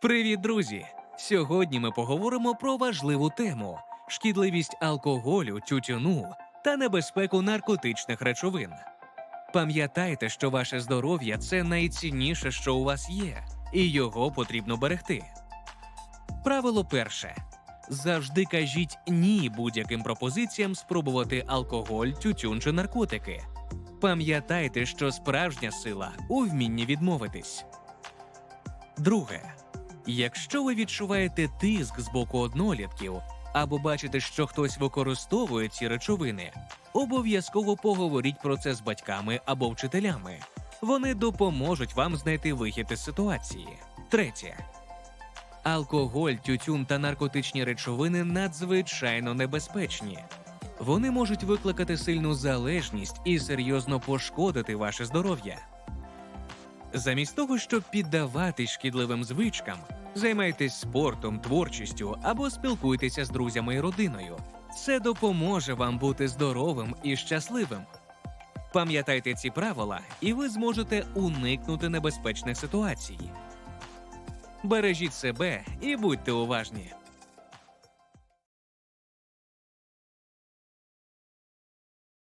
Привіт, друзі! Сьогодні ми поговоримо про важливу тему: шкідливість алкоголю, тютюну та небезпеку наркотичних речовин. Пам'ятайте, що ваше здоров'я це найцінніше, що у вас є, і його потрібно берегти. Правило перше: завжди кажіть ні будь-яким пропозиціям спробувати алкоголь, тютюн чи наркотики. Пам'ятайте, що справжня сила у вмінні відмовитись. Друге. Якщо ви відчуваєте тиск з боку однолітків або бачите, що хтось використовує ці речовини, обов'язково поговоріть про це з батьками або вчителями. Вони допоможуть вам знайти вихід із ситуації. Третє. Алкоголь, тютюн та наркотичні речовини надзвичайно небезпечні. Вони можуть викликати сильну залежність і серйозно пошкодити ваше здоров'я. Замість того, щоб піддаватись шкідливим звичкам, займайтесь спортом, творчістю або спілкуйтеся з друзями і родиною. Це допоможе вам бути здоровим і щасливим. Пам'ятайте ці правила, і ви зможете уникнути небезпечних ситуацій. Бережіть себе і будьте уважні.